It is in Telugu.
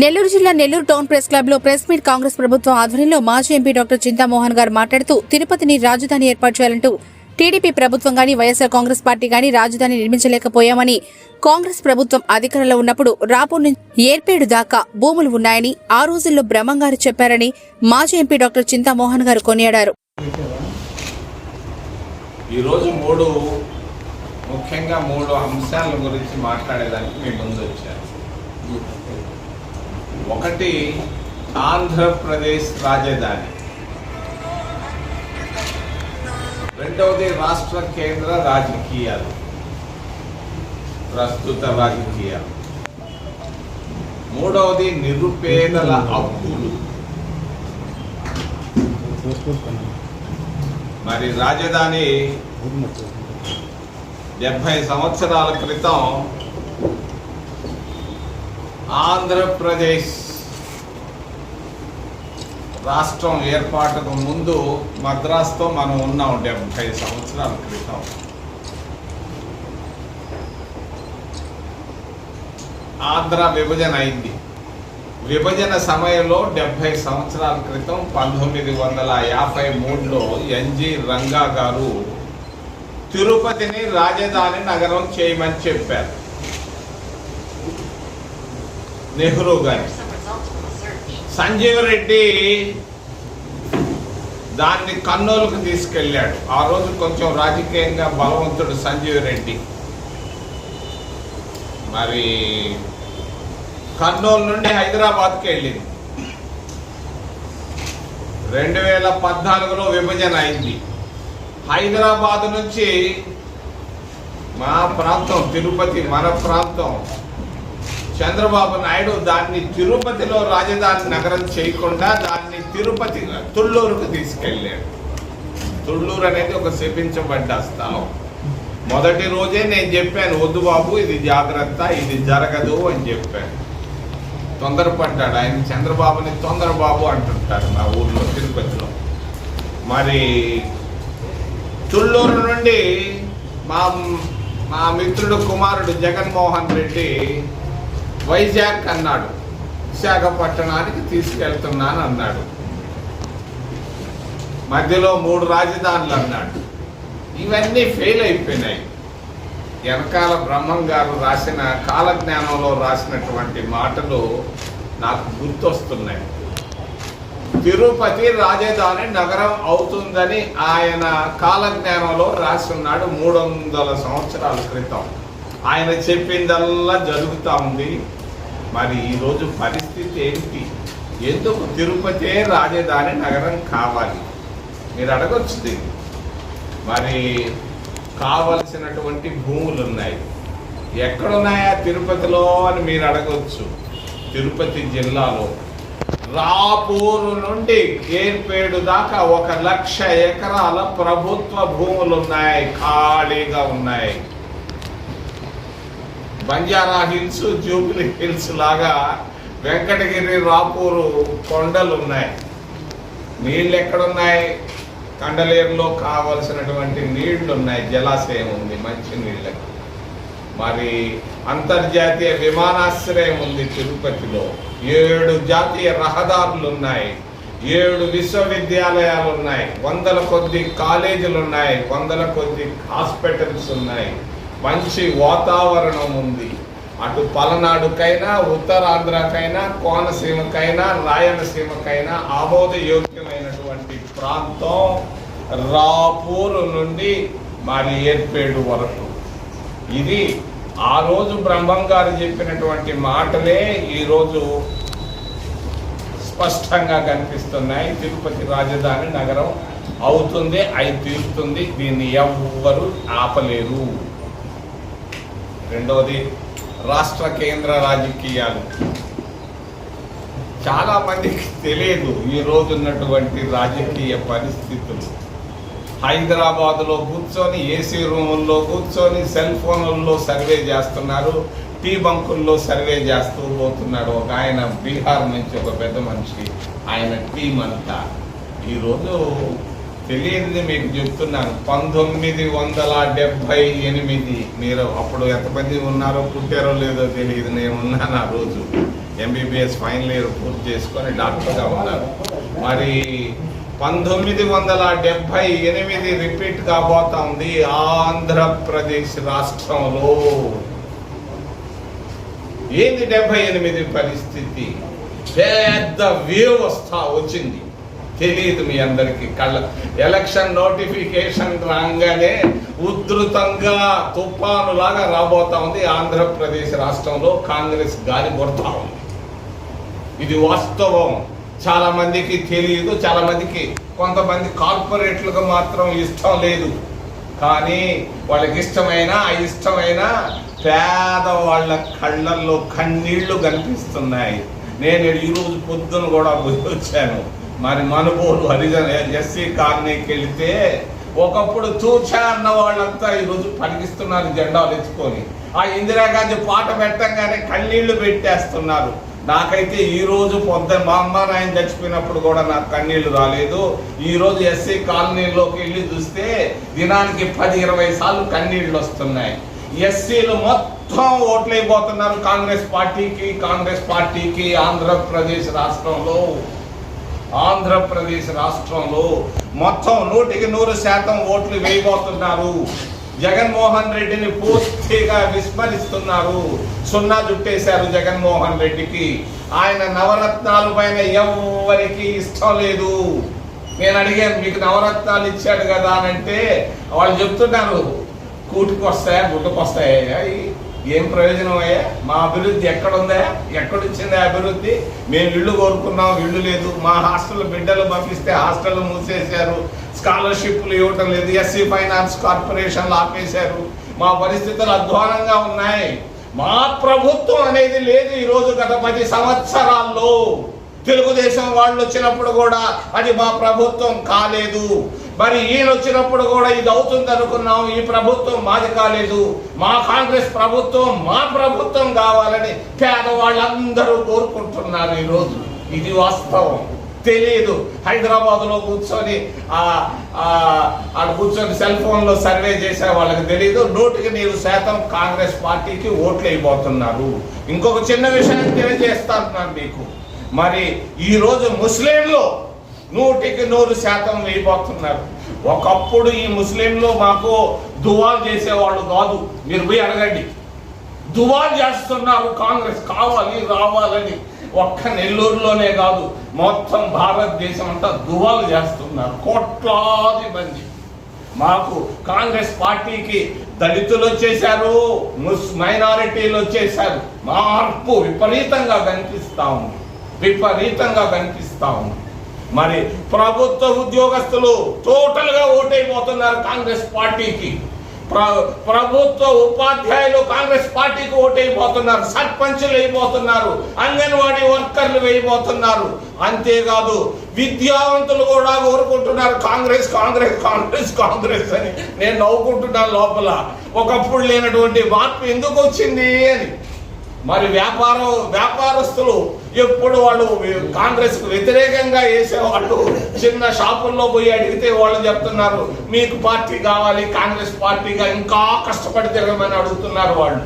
నెల్లూరు జిల్లా నెల్లూరు టౌన్ ప్రెస్ క్లబ్లో ప్రెస్ మీట్ కాంగ్రెస్ ప్రభుత్వం ఆధ్వర్యంలో మాజీ ఎంపీ డాక్టర్ చింతామోహన్ గారు మాట్లాడుతూ తిరుపతిని రాజధాని ఏర్పాటు చేయాలంటూ టీడీపీ ప్రభుత్వం గాని వైఎస్ఆర్ కాంగ్రెస్ పార్టీ గాని రాజధాని నిర్మించలేకపోయామని కాంగ్రెస్ ప్రభుత్వం అధికారంలో ఉన్నప్పుడు రాపూర్ నుంచి ఏర్పేడు దాకా భూములు ఉన్నాయని ఆ రోజుల్లో బ్రహ్మంగారు చెప్పారని మాజీ ఎంపీ డాక్టర్ చింతామోహన్ గారు కొనియాడారు. ఈరోజు మూడు ముఖ్యంగా మూడు అంశాల గురించి మాట్లాడేదానికి మీ ముందు వచ్చారు. ఒకటి ఆంధ్రప్రదేశ్ రాజధాని. రెండవది రాష్ట్ర కేంద్ర రాజకీయాలు. ప్రస్తుత రాజకీయాలు. మూడవది నిరుపేదల అప్పులు మరి రాజధాని డెబ్భై సంవత్సరాల క్రితం ఆంధ్రప్రదేశ్ రాష్ట్రం ఏర్పాటుకు ముందు మద్రాసుతో మనం ఉన్నాం డెబ్బై సంవత్సరాల క్రితం. ఆంధ్ర విభజన అయింది. విభజన సమయంలో డెబ్భై సంవత్సరాల క్రితం పంతొమ్మిది వందల యాభై మూడులో ఎన్జి రంగా గారు తిరుపతిని రాజధాని నగరం చేయమని చెప్పారు. నెహ్రూ గారు. సంజీవ్ రెడ్డి దాన్ని కర్నూలుకు తీసుకెళ్ళాడు. ఆ రోజు కొంచెం రాజకీయంగా బలవంతుడు సంజీవ్ రెడ్డి మరి కర్నూలు నుండి హైదరాబాద్కి వెళ్ళింది. రెండు వేల పద్నాలుగులో విభజన అయింది. హైదరాబాద్ నుంచి మా ప్రాంతం తిరుపతి మన ప్రాంతం చంద్రబాబు నాయుడు దాన్ని తిరుపతిలో రాజధాని నగరం చేయకుండా దాన్ని తిరుపతి తుళ్ళూరుకు తీసుకెళ్ళాడు. తుళ్ళూరు అనేది ఒక శపించబడ్డ స్థలం. మొదటి రోజే నేను చెప్పాను వద్దు బాబు ఇది జాగ్రత్త ఇది జరగదు అని చెప్పాను. తొందరపడ్డాడు. ఆయన చంద్రబాబుని తొందరబాబు అంటుంటారు మా ఊర్లో తిరుపతిలో. మరి తుళ్ళూరు నుండి మా మా మిత్రుడు కుమారుడు జగన్మోహన్ రెడ్డి వైజాగ్ అన్నాడు. విశాఖపట్టణానికి తీసుకెళ్తున్నాను అన్నాడు. మధ్యలో మూడు రాజధానులు అన్నాడు. ఇవన్నీ ఫెయిల్ అయిపోయినాయి. వెనకాల బ్రహ్మం గారు రాసిన కాలజ్ఞానంలో రాసినటువంటి మాటలు నాకు గుర్తొస్తున్నాయి. తిరుపతి రాజధాని నగరం అవుతుందని ఆయన కాలజ్ఞానంలో రాసి ఉన్నాడు మూడు వందల సంవత్సరాల క్రితం. ఆయన చెప్పిందల్లా జరుగుతూ ఉంది. మరి ఈరోజు పరిస్థితి ఏంటి? ఎందుకు తిరుపతే రాజధాని నగరం కావాలి? మీరు అడగొచ్చుది మరి కావలసినటువంటి భూములు ఉన్నాయి ఎక్కడున్నాయా తిరుపతిలో అని మీరు అడగొచ్చు. తిరుపతి జిల్లాలో. రాపూరు నుండి ఏర్పేడు దాకా ఒక లక్ష ఎకరాల ప్రభుత్వ భూములు ఉన్నాయి ఖాళీగా ఉన్నాయి. బంజారా హిల్స్ జూబ్లీ హిల్స్ లాగా వెంకటగిరి రాపూరు కొండలు ఉన్నాయి. నీళ్ళు ఎక్కడున్నాయి? కండలేరులో కావలసినటువంటి నీళ్ళు ఉన్నాయి. జలాశయం ఉంది మంచి నీళ్ళకి మరి అంతర్జాతీయ విమానాశ్రయం ఉంది తిరుపతిలో. ఏడు జాతీయ రహదారులు ఉన్నాయి. ఏడు విశ్వవిద్యాలయాలు ఉన్నాయి. వందల కొద్ది కాలేజీలు ఉన్నాయి. వందల కొద్ది హాస్పిటల్స్ ఉన్నాయి. మంచి వాతావరణం ఉంది. అటు పలనాడుకైనా ఉత్తరాంధ్రకైనా కోనసీమకైనా రాయలసీమకైనా ఆమోదయోగ్యమైనటువంటి ప్రాంతం రాపూరు నుండి మరి ఏర్పేడు వరకు. ఇది ఆ రోజు బ్రహ్మం గారు చెప్పినటువంటి మాటలే ఈరోజు స్పష్టంగా కనిపిస్తున్నాయి. తిరుపతి రాజధాని నగరం అవుతుంది అయి తీరుతుంది. దీన్ని ఎవ్వరు ఆపలేరు. రెండవది రాష్ట్ర కేంద్ర రాజకీయాలు. చాలా మందికి తెలియదు ఈ ఉన్నటువంటి రాజకీయ పరిస్థితులు. హైదరాబాద్లో కూర్చొని ఏసీ రూముల్లో కూర్చొని సెల్ ఫోన్లలో సర్వే చేస్తున్నారు టీ బంకుల్లో సర్వే చేస్తూ పోతున్నాడు ఒక ఆయన. బీహార్ నుంచి ఒక పెద్ద మనిషి. ఆయన టీం అంతా. ఈరోజు తెలియనిది మీకు చెప్తున్నాను. పంతొమ్మిది వందల డెబ్భై ఎనిమిది. మీరు అప్పుడు ఎంతమంది ఉన్నారో పుట్టారో లేదో తెలియదు. నేను ఉన్నాను ఆ రోజు. ఎంబీబీఎస్ ఫైనల్ ఇయర్ పూర్తి చేసుకొని డాక్టర్గా ఉన్నారు మరి పంతొమ్మిది వందల డెబ్భై ఎనిమిది రిపీట్ కాబోతోంది ఆంధ్రప్రదేశ్ రాష్ట్రంలో. ఏంది డెబ్బై ఎనిమిది పరిస్థితి? పెద్ద వేవ్ వస్తా వచ్చింది. తెలియదు మీ అందరికి. కళ్ళ ఎలక్షన్ నోటిఫికేషన్ రాగానే ఉధృతంగా తుఫానులాగా రాబోతా ఉంది ఆంధ్రప్రదేశ్ రాష్ట్రంలో కాంగ్రెస్ గాలి కొడతా ఉంది. ఇది వాస్తవం. చాలా మందికి తెలియదు చాలా మందికి కొంతమంది కార్పొరేట్లకు మాత్రం ఇష్టం లేదు. కానీ వాళ్ళకి ఇష్టమైన ఇష్టమైన పేదవాళ్ళ కళ్ళల్లో కన్నీళ్ళు కనిపిస్తున్నాయి. నేను ఈరోజు పొద్దున కూడా వచ్చాను. మరి మనుబోలు హరిజన ఎస్సీ కాలనీకి వెళితే ఒకప్పుడు చూచా అన్న వాళ్ళంతా ఈరోజు పనికిస్తున్నారు జెండాలు ఎత్తుకొని. ఆ ఇందిరాగాంధీ పాట పెట్టంగానే కన్నీళ్ళు పెట్టేస్తున్నారు. నాకైతే ఈ రోజు పొద్దు మా అమ్మ నాయన చచ్చిపోయినప్పుడు కూడా నాకు కన్నీళ్ళు రాలేదు. ఈ రోజు ఎస్సీ కాలనీలోకి వెళ్ళి చూస్తే దినానికి పది ఇరవై సార్లు కన్నీళ్ళు వస్తున్నాయి. ఎస్సీలు మొత్తం ఓట్లైపోతున్నారు కాంగ్రెస్ పార్టీకి కాంగ్రెస్ పార్టీకి ఆంధ్రప్రదేశ్ రాష్ట్రంలో. ఆంధ్రప్రదేశ్ రాష్ట్రంలో మొత్తం నూటికి నూరు శాతం ఓట్లు వేయబోతున్నారు. జగన్మోహన్ రెడ్డిని పూర్తిగా విస్మరిస్తున్నారు. సున్నా జుట్టేశారు జగన్మోహన్ రెడ్డికి. ఆయన నవరత్నాల పైన ఎవరికి ఇష్టం లేదు. నేను అడిగాను మీకు నవరత్నాలు ఇచ్చాడు కదా అని అంటే వాళ్ళు చెప్తున్నారు. కూటికి వస్తాయా గుట్టుకు వస్తాయా ఏం ప్రయోజనం అయ్యా? మా అభివృద్ధి ఎక్కడుందా? ఎక్కడొచ్చిందా అభివృద్ధి? మేము ఇల్లు కోరుకున్నాం ఇల్లు లేదు. మా హాస్టల్ బిడ్డలు పంపిస్తే హాస్టల్ మూసేశారు. స్కాలర్షిప్లు ఇవ్వటం లేదు. ఎస్సీ ఫైనాన్స్ కార్పొరేషన్లు ఆపేశారు. మా పరిస్థితులు అధ్వానంగా ఉన్నాయి. మా ప్రభుత్వం అనేది లేదు ఈరోజు గత పది సంవత్సరాల్లో. తెలుగుదేశం వాళ్ళు వచ్చినప్పుడు కూడా అది మా ప్రభుత్వం కాలేదు. మరి ఈయన వచ్చినప్పుడు కూడా ఇది అవుతుంది అనుకున్నాం ఈ ప్రభుత్వం మాది కాలేదు. మా కాంగ్రెస్ ప్రభుత్వం మా ప్రభుత్వం కావాలని పేదవాళ్ళందరూ కోరుకుంటున్నారు ఈరోజు. ఇది వాస్తవం. తెలియదు హైదరాబాద్లో కూర్చొని ఆ ఆడ కూర్చొని సెల్ ఫోన్లో సర్వే చేసే వాళ్ళకి తెలియదు నూటికి నీరు శాతం కాంగ్రెస్ పార్టీకి ఓట్లు అయిపోతున్నారు ఇంకొక చిన్న విషయం తెలియజేస్తాను మీకు. మరి ఈరోజు ముస్లింలు నూటికి నూరు శాతం వేయబోతున్నారు. ఒకప్పుడు ఈ ముస్లింలు మాకు దువాలు చేసేవాళ్ళు కాదు. మీరు పోయి అడగండి. దువాలు చేస్తున్నారు కాంగ్రెస్. కావాలి రావాలని. ఒక్క నెల్లూరులోనే కాదు. మొత్తం భారతదేశం అంతా దువాలు చేస్తున్నారు. కోట్లాది మంది. మాకు కాంగ్రెస్ పార్టీకి దళితులు వచ్చేసారు ముస్ మైనారిటీలు వచ్చేసారు మార్పు విపరీతంగా కనిపిస్తా ఉంది. విపరీతంగా కనిపిస్తా ఉంది. మరి ప్రభుత్వ ఉద్యోగస్తులు టోటల్గా ఓటైపోతున్నారు కాంగ్రెస్ పార్టీకి. ప్ర- ప్రభుత్వ ఉపాధ్యాయులు కాంగ్రెస్ పార్టీకి ఓటైపోతున్నారు. సర్పంచులు అయిపోతున్నారు. అంగన్వాడీ వర్కర్లు వేయబోతున్నారు అంతేకాదు విద్యావంతులు కూడా కోరుకుంటున్నారు కాంగ్రెస్ కాంగ్రెస్ కాంగ్రెస్ కాంగ్రెస్ అని. నేను నవ్వుకుంటున్నాను లోపల. ఒకప్పుడు లేనటువంటి మార్పు ఎందుకు వచ్చింది అని. మరి వ్యాపారం వ్యాపారస్తులు ఎప్పుడు వాళ్ళు కాంగ్రెస్కు వ్యతిరేకంగా వేసేవాళ్ళు చిన్న షాపుల్లో పోయి అడిగితే వాళ్ళు చెప్తున్నారు మీకు పార్టీ కావాలి కాంగ్రెస్ పార్టీగా ఇంకా కష్టపడి తిరగమని అడుగుతున్నారు వాళ్ళు.